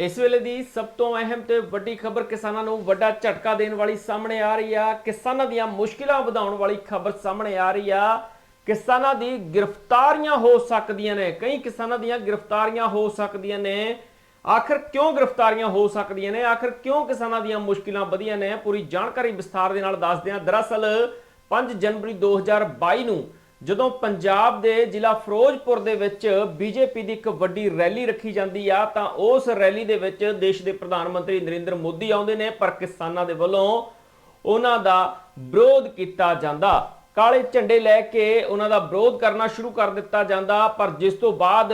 ਇਸ ਵੇਲੇ ਦੀ ਸਭ ਤੋਂ ਅਹਿਮ ਤੇ ਵੱਡੀ ਖਬਰ ਕਿਸਾਨਾਂ ਨੂੰ ਵੱਡਾ ਝਟਕਾ ਦੇਣ ਵਾਲੀ ਸਾਹਮਣੇ ਆ ਰਹੀ ਆ। ਕਿਸਾਨਾਂ ਦੀਆਂ ਮੁਸ਼ਕਿਲਾਂ ਵਧਾਉਣ ਵਾਲੀ ਖਬਰ ਸਾਹਮਣੇ ਆ ਰਹੀ ਆ। ਕਿਸਾਨਾਂ ਦੀ ਗ੍ਰਿਫਤਾਰੀਆਂ ਹੋ ਸਕਦੀਆਂ ਨੇ। ਕਈ ਕਿਸਾਨਾਂ ਦੀਆਂ ਗ੍ਰਿਫਤਾਰੀਆਂ ਹੋ ਸਕਦੀਆਂ ਨੇ। ਆਖਰ ਕਿਉਂ ਗ੍ਰਿਫਤਾਰੀਆਂ ਹੋ ਸਕਦੀਆਂ ਨੇ? ਆਖਰ ਕਿਉਂ ਕਿਸਾਨਾਂ ਦੀਆਂ ਮੁਸ਼ਕਿਲਾਂ ਵਧੀਆਂ ਨੇ? ਪੂਰੀ ਜਾਣਕਾਰੀ ਵਿਸਥਾਰ ਦੇ ਨਾਲ ਦੱਸਦੇ ਹਾਂ। ਦਰਅਸਲ 5 ਜਨਵਰੀ 2022 ਨੂੰ ਜਦੋਂ ਪੰਜਾਬ ਦੇ ਜ਼ਿਲ੍ਹਾ ਫਿਰੋਜ਼ਪੁਰ ਦੇ ਵਿੱਚ ਬੀਜੇਪੀ ਦੀ ਇੱਕ ਵੱਡੀ ਰੈਲੀ ਰੱਖੀ ਜਾਂਦੀ ਆ, ਤਾਂ ਉਸ ਰੈਲੀ ਦੇ ਵਿੱਚ ਦੇਸ਼ ਦੇ ਪ੍ਰਧਾਨ ਮੰਤਰੀ ਨਰਿੰਦਰ ਮੋਦੀ ਆਉਂਦੇ ਨੇ, ਪਰ ਕਿਸਾਨਾਂ ਦੇ ਵੱਲੋਂ ਉਹਨਾਂ ਦਾ ਵਿਰੋਧ ਕੀਤਾ ਜਾਂਦਾ। ਕਾਲੇ ਝੰਡੇ ਲੈ ਕੇ ਉਹਨਾਂ ਦਾ ਵਿਰੋਧ ਕਰਨਾ ਸ਼ੁਰੂ ਕਰ ਦਿੱਤਾ ਜਾਂਦਾ, ਪਰ ਜਿਸ ਤੋਂ ਬਾਅਦ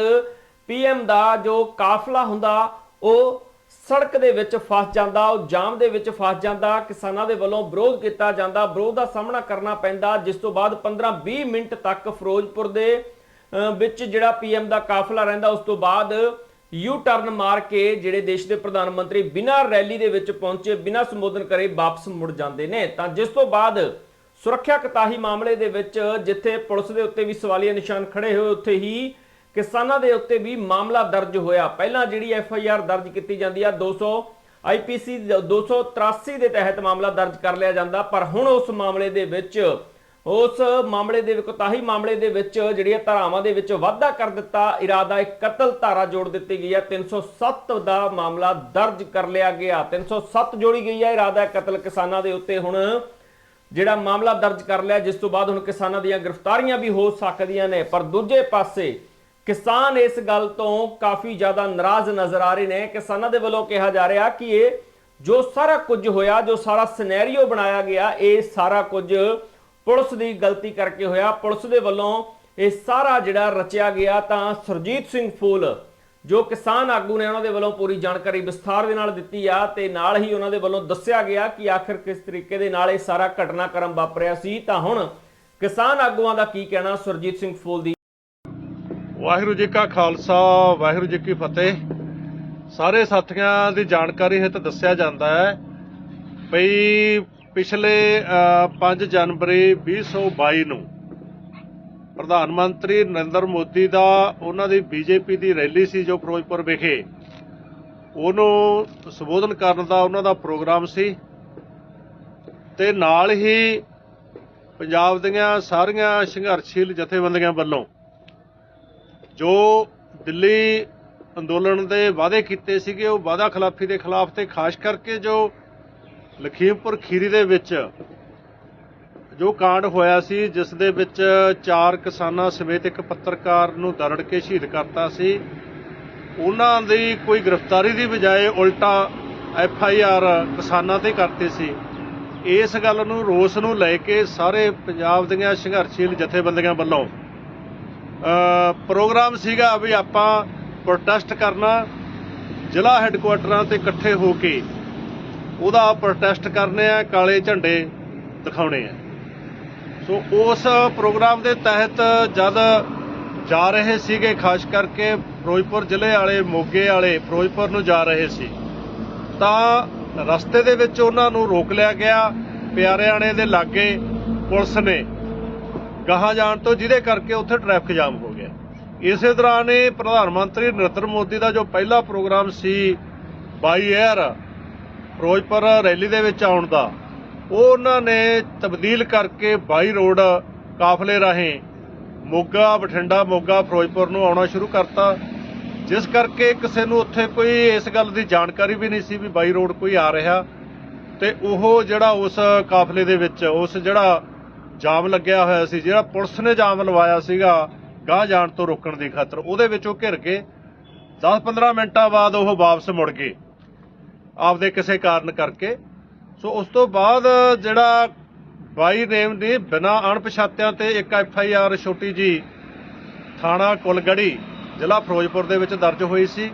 ਪੀਐਮ ਦਾ ਜੋ ਕਾਫਲਾ ਹੁੰਦਾ, ਉਹ ਸੜਕ ਦੇ ਵਿੱਚ ਫਸ ਜਾਂਦਾ, ਉਹ ਜਾਮ ਦੇ ਵਿੱਚ ਫਸ ਜਾਂਦਾ, ਕਿਸਾਨਾਂ ਦੇ ਵੱਲੋਂ ਵਿਰੋਧ ਕੀਤਾ ਜਾਂਦਾ। ਵਿਰੋਧ ਦਾ ਸਾਹਮਣਾ ਕਰਨਾ ਪੈਂਦਾ, ਜਿਸ ਤੋਂ ਬਾਅਦ 15-20 ਮਿੰਟ ਤੱਕ ਫਿਰੋਜ਼ਪੁਰ ਦੇ ਵਿੱਚ ਜਿਹੜਾ ਪੀਐਮ ਦਾ ਕਾਫਲਾ ਰਹਿੰਦਾ, ਉਸ ਤੋਂ ਬਾਅਦ ਯੂ ਟਰਨ ਮਾਰ ਕੇ ਜਿਹੜੇ ਦੇਸ਼ ਦੇ ਪ੍ਰਧਾਨ ਮੰਤਰੀ ਬਿਨਾਂ ਰੈਲੀ ਦੇ ਵਿੱਚ ਪਹੁੰਚੇ, ਬਿਨਾਂ ਸੰਬੋਧਨ ਕਰੇ, ਵਾਪਸ ਮੁੜ ਜਾਂਦੇ ਨੇ। ਤਾਂ ਜਿਸ ਤੋਂ ਬਾਅਦ ਸੁਰੱਖਿਆ ਕਤਾਹੀ ਮਾਮਲੇ ਦੇ ਵਿੱਚ ਜਿੱਥੇ ਪੁਲਿਸ ਦੇ ਉੱਤੇ ਵੀ ਸਵਾਲੀਆ ਨਿਸ਼ਾਨ ਖੜੇ ਹੋਏ, ਉੱਥੇ ਹੀ ਕਿਸਾਨਾਂ ਦੇ ਉੱਤੇ ਵੀ ਮਾਮਲਾ ਦਰਜ ਹੋਇਆ। ਪਹਿਲਾਂ ਜਿਹੜੀ ਐਫ ਆਈ ਆਰ ਦਰਜ ਕੀਤੀ ਜਾਂਦੀ ਆ 200 ਆਈਪੀਸੀ 283 ਦੇ ਤਹਿਤ ਮਾਮਲਾ ਦਰਜ ਕਰ ਲਿਆ ਜਾਂਦਾ, ਪਰ ਹੁਣ ਉਸ ਮਾਮਲੇ ਦੇ ਵਿੱਚ, ਉਸ ਮਾਮਲੇ ਦੇ ਵਿਕਤਾਹੀ ਮਾਮਲੇ ਦੇ ਵਿੱਚ ਜਿਹੜੀਆਂ ਧਾਰਾਵਾਂ ਦੇ ਵਿੱਚ ਵਾਧਾ ਕਰ ਦਿੱਤਾ, ਇਰਾਦਾ ਇੱਕ ਕਤਲ ਧਾਰਾ ਜੋੜ ਦਿੱਤੀ ਗਈ ਹੈ 307 ਦਾ ਮਾਮਲਾ ਦਰਜ ਕਰ ਲਿਆ ਗਿਆ 307 ਜੋੜੀ ਗਈ ਹੈ ਇਰਾਦਾ ਕਤਲ ਕਿਸਾਨਾਂ ਦੇ ਉੱਤੇ ਹੁਣ ਜਿਹੜਾ ਮਾਮਲਾ ਦਰਜ ਕਰ ਲਿਆ, ਜਿਸ ਤੋਂ ਬਾਅਦ ਹੁਣ ਕਿਸਾਨਾਂ ਦੀਆਂ ਗ੍ਰਿਫਤਾਰੀਆਂ ਵੀ ਹੋ ਸਕਦੀਆਂ ਨੇ, ਪਰ ਦੂਜੇ ਪਾਸੇ ਕਿਸਾਨ ਇਸ ਗੱਲ ਤੋਂ ਕਾਫੀ ਜ਼ਿਆਦਾ ਨਾਰਾਜ਼ ਨਜ਼ਰ ਆ ਰਹੇ ਨੇ। ਕਿਸਾਨਾਂ ਦੇ ਵੱਲੋਂ ਕਿਹਾ ਜਾ ਰਿਹਾ ਕਿ ਇਹ ਜੋ ਸਾਰਾ ਕੁਝ ਹੋਇਆ, ਜੋ ਸਾਰਾ ਸਿਨੈਰੀਓ ਬਣਾਇਆ ਗਿਆ, ਇਹ ਸਾਰਾ ਕੁਝ ਪੁਲਿਸ ਦੀ ਗਲਤੀ ਕਰਕੇ ਹੋਇਆ। ਪੁਲਿਸ ਦੇ ਵੱਲੋਂ ਇਹ ਸਾਰਾ ਜਿਹੜਾ ਰਚਿਆ ਗਿਆ ਤਾਂ ਸੁਰਜੀਤ ਸਿੰਘ ਫੂਲ, ਜੋ ਕਿਸਾਨ ਆਗੂ ਨੇ, ਉਹਨਾਂ ਦੇ ਵੱਲੋਂ ਪੂਰੀ ਜਾਣਕਾਰੀ ਵਿਸਥਾਰ ਦੇ ਨਾਲ ਦਿੱਤੀ ਆ ਤੇ ਨਾਲ ਹੀ ਉਹਨਾਂ ਦੇ ਵੱਲੋਂ ਦੱਸਿਆ ਗਿਆ ਕਿ ਆਖਿਰ ਕਿਸ ਤਰੀਕੇ ਦੇ ਨਾਲ ਇਹ ਸਾਰਾ ਘਟਨਾਕ੍ਰਮ ਵਾਪਰਿਆ ਸੀ। ਤਾਂ ਹੁਣ ਕਿਸਾਨ ਆਗੂਆਂ ਦਾ ਕੀ ਕਹਿਣਾ ਸੁਰਜੀਤ ਸਿੰਘ ਫੂਲ ਦੀ? ਵਾਹਿਗੁਰੂ ਜੀ ਕਾ ਖਾਲਸਾ ਵਾਹਿਗੁਰੂ ਜੀ ਕੀ ਫਤਿਹ। ਸਾਰੇ ਸਾਥੀਆਂ ਦੀ ਜਾਣਕਾਰੀ ਹਿੱਤ ਦੱਸਿਆ ਜਾਂਦਾ ਹੈ ਭਈ ਪਿਛਲੇ ਅ, 5 ਜਨਵਰੀ 2022 ਨੂੰ ਪ੍ਰਧਾਨ ਮੰਤਰੀ ਨਰਿੰਦਰ ਮੋਦੀ ਦਾ ਉਹਨਾਂ ਦੀ ਬੀਜੇਪੀ ਦੀ ਰੈਲੀ ਸੀ ਜੋ ਫਿਰੋਜ਼ਪੁਰ ਵਿਖੇ। ਉਹਨੂੰ ਸੰਬੋਧਨ ਕਰਨ ਦਾ ਉਹਨਾਂ ਦਾ ਪ੍ਰੋਗਰਾਮ ਸੀ ਤੇ ਨਾਲ ਹੀ ਪੰਜਾਬ ਦੀਆਂ ਸਾਰੀਆਂ ਸੰਘਰਸ਼ੀਲ ਜਥੇਬੰਦੀਆਂ ਵੱਲੋਂ ਜੋ ਦਿੱਲੀ ਅੰਦੋਲਨ ਦੇ ਵਾਅਦੇ ਕੀਤੇ ਸੀਗੇ, ਉਹ ਵਾਅਦਾ ਖਿਲਾਫੀ ਦੇ ਖਿਲਾਫ ਤੇ ਖਾਸ ਕਰਕੇ ਜੋ ਲਖੀਮਪੁਰ ਖੀਰੀ ਦੇ ਵਿੱਚ ਜੋ ਕਾਂਡ ਹੋਇਆ ਸੀ, ਜਿਸ ਦੇ ਵਿੱਚ ਚਾਰ ਕਿਸਾਨਾਂ ਸਮੇਤ ਇੱਕ ਪੱਤਰਕਾਰ ਨੂੰ ਦਰੜ ਕੇ ਸ਼ਹੀਦ ਕਰਤਾ ਸੀ। ਉਹਨਾਂ ਦੀ ਕੋਈ ਗ੍ਰਿਫਤਾਰੀ ਦੀ ਬਜਾਏ ਉਲਟਾ ਐਫ ਆਈ ਆਰ ਕਿਸਾਨਾਂ ਤੇ ਕਰਤੀ ਸੀ। ਇਸ ਗੱਲ ਨੂੰ, ਰੋਸ ਨੂੰ ਲੈ ਕੇ ਸਾਰੇ ਪੰਜਾਬ ਦੀਆਂ ਸੰਘਰਸ਼ੀਲ ਜਥੇਬੰਦੀਆਂ ਵੱਲੋਂ ਪ੍ਰੋਗਰਾਮ ਸੀਗਾ ਵੀ ਆਪਾਂ ਪ੍ਰੋਟੈਸਟ ਕਰਨਾ, ਜ਼ਿਲ੍ਹਾ ਹੈੱਡਕੁਆਟਰਾਂ ਤੇ ਇਕੱਠੇ ਹੋ ਕੇ ਉਹਦਾ ਪ੍ਰੋਟੈਸਟ ਕਰਨੇ ਆ, ਕਾਲੇ ਝੰਡੇ ਦਿਖਾਉਣੇ ਆ। ਸੋ ਉਸ ਪ੍ਰੋਗਰਾਮ ਦੇ ਤਹਿਤ ਜਦ ਜਾ ਰਹੇ ਸੀਗੇ, ਖਾਸ ਕਰਕੇ ਫਿਰੋਜ਼ਪੁਰ ਜ਼ਿਲ੍ਹੇ ਵਾਲੇ, ਮੋਗੇ ਵਾਲੇ, ਫਿਰੋਜ਼ਪੁਰ ਨੂੰ ਜਾ ਰਹੇ ਸੀ, ਤਾਂ ਰਸਤੇ ਦੇ ਵਿੱਚ ਉਹਨਾਂ ਨੂੰ ਰੋਕ ਲਿਆ ਗਿਆ। ਪਿਆਰਿਆਣੇ ਦੇ ਲਾਗੇ ਪੁਲਿਸ ਨੇ ਗਾਹਾਂ ਜਾਣ ਤੋਂ ਜਿਹਦੇ ਕਰਕੇ ਉੱਥੇ ਟ੍ਰੈਫਿਕ ਜਾਮ ਹੋ ਗਿਆ। ਇਸੇ ਦੌਰਾਨ ਇਹ ਪ੍ਰਧਾਨ ਮੰਤਰੀ ਨਰਿੰਦਰ ਮੋਦੀ ਦਾ ਜੋ ਪਹਿਲਾ ਪ੍ਰੋਗਰਾਮ ਸੀ ਬਾਈ 에ਅਰ ਫਿਰੋਜ਼ਪੁਰ ਰੈਲੀ ਦੇ ਵਿੱਚ ਆਉਣ ਦਾ, ਉਹ ਉਹਨਾਂ ਨੇ ਤਬਦੀਲ ਕਰਕੇ ਬਾਈ ਰੋਡ ਕਾਫਲੇ ਰਾਹੀਂ ਮੋਗਾ, ਬਠਿੰਡਾ, ਮੋਗਾ, ਫਿਰੋਜ਼ਪੁਰ ਨੂੰ ਆਉਣਾ ਸ਼ੁਰੂ ਕਰਤਾ। ਜਿਸ ਕਰਕੇ ਕਿਸੇ ਨੂੰ ਉੱਥੇ ਕੋਈ ਇਸ ਗੱਲ ਦੀ ਜਾਣਕਾਰੀ ਵੀ ਨਹੀਂ ਸੀ ਵੀ ਬਾਈ ਰੋਡ ਕੋਈ ਆ ਰਿਹਾ। ਤੇ ਉਹ ਜਿਹੜਾ ਉਸ ਕਾਫਲੇ ਦੇ ਵਿੱਚ, ਉਸ ਜਿਹੜਾ ਜਾਮ ਲੱਗਿਆ ਹੋਇਆ ਸੀ, ਜਿਹੜਾ ਪੁਲਿਸ ਨੇ ਜਾਮ ਲਵਾਇਆ ਸੀਗਾ, ਗਾਂਹ ਜਾਣ ਤੋਂ ਰੋਕਣ ਦੀ ਖਾਤਰ। ਉਹਦੇ ਵਿੱਚ ਉਹ ਘਿਰ ਕੇ 10-15 ਮਿੰਟਾਂ ਬਾਅਦ ਉਹ ਵਾਪਸ ਮੁੜ ਗਏ, ਆਪਦੇ ਕਿਸੇ ਕਾਰਨ ਕਰਕੇ। ਸੋ ਉਸ ਤੋਂ ਬਾਅਦ ਜਿਹੜਾ ਬਾਈ ਨੇਮ ਦੀ ਬਿਨਾਂ ਅਣਪਛਾਤਿਆਂ ਤੇ ਇੱਕ ਐਫ ਆਈ ਆਰ ਛੋਟੀ ਜੀ ਥਾਣਾ ਕੁਲਗੜੀ, ਜ਼ਿਲ੍ਹਾ ਫਿਰੋਜ਼ਪੁਰ ਦੇ ਵਿੱਚ ਦਰਜ ਹੋਈ ਸੀ।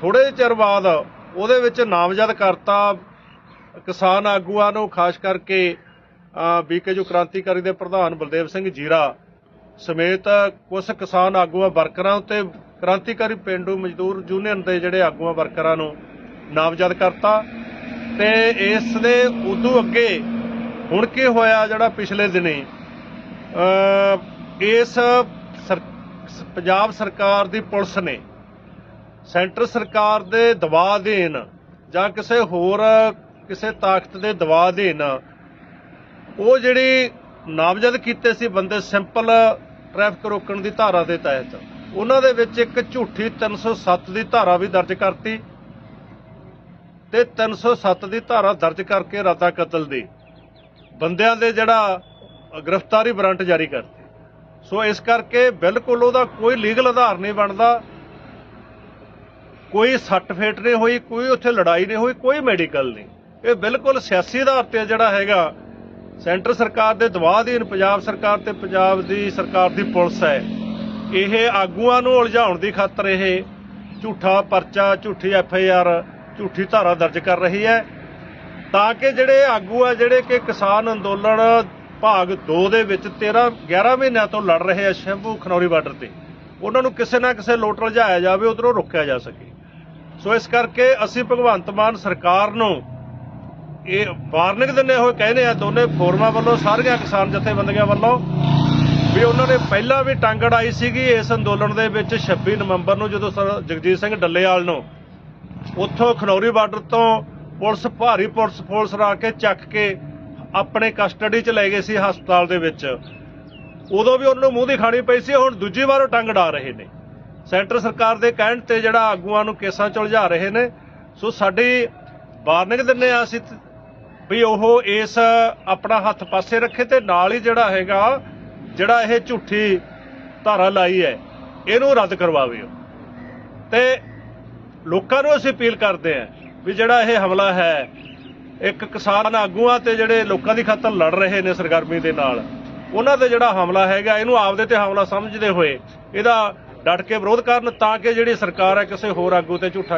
ਥੋੜੇ ਚਿਰ ਬਾਅਦ ਉਹਦੇ ਵਿੱਚ ਨਾਮਜ਼ਦ ਕਰਤਾ ਕਿਸਾਨ ਆਗੂਆਂ ਨੂੰ, ਖਾਸ ਕਰਕੇ ਬੀਕੇਯੂ ਕ੍ਰਾਂਤੀਕਾਰੀ ਦੇ ਪ੍ਰਧਾਨ ਬਲਦੇਵ ਸਿੰਘ ਜੀਰਾ ਸਮੇਤ ਕੁਝ ਕਿਸਾਨ ਆਗੂਆਂ ਵਰਕਰਾਂ ਉੱਤੇ ਕ੍ਰਾਂਤੀਕਾਰੀ ਪਿੰਡੂ ਮਜ਼ਦੂਰ ਯੂਨੀਅਨ ਦੇ ਜਿਹੜੇ ਆਗੂਆਂ ਵਰਕਰਾਂ ਨੂੰ ਨਾਮਜ਼ਦ ਕਰਤਾ ਤੇ ਇਸ ਦੇ ਉਦੋਂ ਅੱਗੇ ਹੁਣ ਕੀ ਹੋਇਆ ਜਿਹੜਾ ਪਿਛਲੇ ਦਿਨੀ ਇਸ ਸਰ- ਪੰਜਾਬ ਸਰਕਾਰ ਦੀ ਪੁਲਿਸ ਨੇ ਸੈਂਟਰ ਸਰਕਾਰ ਦੇ ਦਬਾਅ ਅਧੀਨ ਜਾਂ ਕਿਸੇ ਹੋਰ ਕਿਸੇ ਤਾਕਤ ਦੇ ਦਬਾਅ ਅਧੀਨ ਉਹ ਜਿਹੜੀ ਨਾਮਜ਼ਦ ਕੀਤੇ ਸੀ ਬੰਦੇ ਸਿੰਪਲ ਟ੍ਰੈਫਿਕ ਰੋਕਣ ਦੀ ਧਾਰਾ ਦੇ ਤਹਿਤ, ਉਹਨਾਂ ਦੇ ਵਿੱਚ ਇੱਕ ਝੂਠੀ 307 ਦੀ ਧਾਰਾ ਵੀ ਦਰਜ ਕਰਤੀ ਤੇ 307 ਦੀ ਧਾਰਾ ਦਰਜ ਕਰਕੇ ਰਾਤਾ ਕਤਲ ਦੀ। ਬੰਦਿਆਂ ਦੇ ਜਿਹੜਾ ਗ੍ਰਿਫਤਾਰੀ ਵਾਰੰਟ ਜਾਰੀ ਕਰਤੀ। ਸੋ ਇਸ ਕਰਕੇ ਬਿਲਕੁਲ ਉਹਦਾ ਕੋਈ ਲੀਗਲ ਆਧਾਰ ਨਹੀਂ ਬਣਦਾ, ਕੋਈ ਸੱਟ ਫੇਟ ਨਹੀਂ ਹੋਈ, ਕੋਈ ਉੱਥੇ ਲੜਾਈ ਨਹੀਂ ਹੋਈ, ਕੋਈ ਮੈਡੀਕਲ ਨਹੀਂ। ਇਹ ਬਿਲਕੁਲ ਸਿਆਸੀ ਆਧਾਰ ਤੇ ਜਿਹੜਾ ਹੈਗਾ ਸੈਂਟਰ ਸਰਕਾਰ ਦੇ ਦਬਾਅ ਅਧੀਨ ਪੰਜਾਬ ਸਰਕਾਰ ਤੇ ਪੰਜਾਬ ਦੀ ਸਰਕਾਰ ਦੀ ਪੁਲਿਸ ਹੈ। ਇਹ ਆਗੂਆਂ ਨੂੰ ਉਲਝਾਉਣ ਦੀ ਖਾਤਰ ਇਹ ਝੂਠਾ ਪਰਚਾ, ਝੂਠੀ ਐਫ ਆਈ ਆਰ, ਝੂਠੀ ਧਾਰਾ ਦਰਜ ਕਰ ਰਹੀ ਹੈ। ਤਾਂ ਕਿ ਜਿਹੜੇ ਆਗੂ ਆ, ਜਿਹੜੇ ਕਿ ਕਿਸਾਨ ਅੰਦੋਲਨ ਭਾਗ 2 ਦੇ ਵਿੱਚ 13 11 ਮਹੀਨਿਆਂ ਤੋਂ ਲੜ ਰਹੇ ਆ ਸ਼ੰਭੂ ਖਨੌਰੀ ਬਾਰਡਰ ਤੇ, ਉਹਨਾਂ ਨੂੰ ਕਿਸੇ ਨਾ ਕਿਸੇ ਲੋਟ ਲਜਾਇਆ ਜਾਵੇ, ਉਧਰੋਂ ਰੋਕਿਆ ਜਾ ਸਕੇ। ਸੋ ਇਸ ਕਰਕੇ ਅਸੀਂ ਭਗਵੰਤ ਮਾਨ ਸਰਕਾਰ ਨੂੰ ਇਹ ਵਾਰਨਿੰਗ ਦਿੰਦੇ ਹੋਏ ਕਹਿੰਦੇ ਆ ਦੋਨੇ ਫੋਰਮਾਂ ਵੱਲੋਂ ਸਾਰੀਆਂ ਕਿਸਾਨ ਜਥੇਬੰਦੀਆਂ ਵੱਲੋਂ ਵੀ ਉਹਨਾਂ ਨੇ ਪਹਿਲਾਂ ਵੀ ਟੰਗ ਅੜਾਈ ਸੀਗੀ ਇਸ ਅੰਦੋਲਨ ਦੇ ਵਿੱਚ 26 ਨਵੰਬਰ ਨੂੰ ਜਦੋਂ ਸਰ ਜਗਜੀਤ ਸਿੰਘ ਡੱਲੇਵਾਲ ਨੂੰ ਉੱਥੋਂ ਖਨੌਰੀ ਬਾਰਡਰ ਤੋਂ ਪੁਲਿਸ, ਭਾਰੀ ਪੁਲਿਸ ਫੋਰਸ ਰਾ ਕੇ ਚੱਕ ਕੇ ਆਪਣੇ ਕਸਟਡੀ 'ਚ ਲੈ ਗਏ ਸੀ ਹਸਪਤਾਲ ਦੇ ਵਿੱਚ। ਉਦੋਂ ਵੀ ਉਹਨਾਂ ਨੂੰ ਮੂੰਹ ਦੀ ਖਾਣੀ ਪਈ ਸੀ, ਹੁਣ ਦੂਜੀ ਵਾਰ ਉਹ ਟੰਗ ਅੜਾ ਰਹੇ ਨੇ। ਸੈਂਟਰ ਸਰਕਾਰ ਦੇ ਕਹਿਣ ਤੇ ਜਿਹੜਾ ਆਗੂਆਂ ਨੂੰ ਕੇਸਾਂ 'ਚ ਉਲਝਾ ਰਹੇ ਨੇ। ਸੋ ਸਾਡੀ ਵਾਰਨਿੰਗ ਦਿੰਨੇ ਆ ਅਸੀਂ ਵੀ ਉਹ ਇਸ ਆਪਣਾ ਹੱਥ ਪਾਸੇ ਰੱਖੇ ਤੇ ਨਾਲ ਹੀ ਜਿਹੜਾ ਹੈਗਾ, ਜਿਹੜਾ ਇਹ ਝੂਠੀ ਧਾਰਾ ਲਾਈ ਹੈ, ਇਹਨੂੰ ਰੱਦ ਕਰਵਾਵੇ ਉਹ ਤੇ ਲੋਕਾਂ ਨੂੰ ਅਸੀਂ ਅਪੀਲ ਕਰਦੇ ਹਾਂ ਵੀ ਜਿਹੜਾ ਇਹ ਹਮਲਾ ਹੈ, ਇੱਕ ਕਿਸਾਨ ਆਗੂਆਂ ਤੇ ਜਿਹੜੇ ਲੋਕਾਂ ਦੀ ਖਾਤਰ ਲੜ ਰਹੇ ਨੇ ਸਰਗਰਮੀ ਦੇ ਨਾਲ, ਉਹਨਾਂ ਤੇ ਜਿਹੜਾ ਹਮਲਾ ਹੈਗਾ, ਇਹਨੂੰ ਆਪਦੇ ਤੇ ਹਮਲਾ ਸਮਝਦੇ ਹੋਏ ਇਹਦਾ ਡਟ ਕੇ ਵਿਰੋਧ ਕਰਨ ਤਾਂ ਕਿ ਜਿਹੜੀ ਸਰਕਾਰ ਹੈ ਕਿਸੇ ਹੋਰ ਆਗੂ ਤੇ ਝੂਠਾ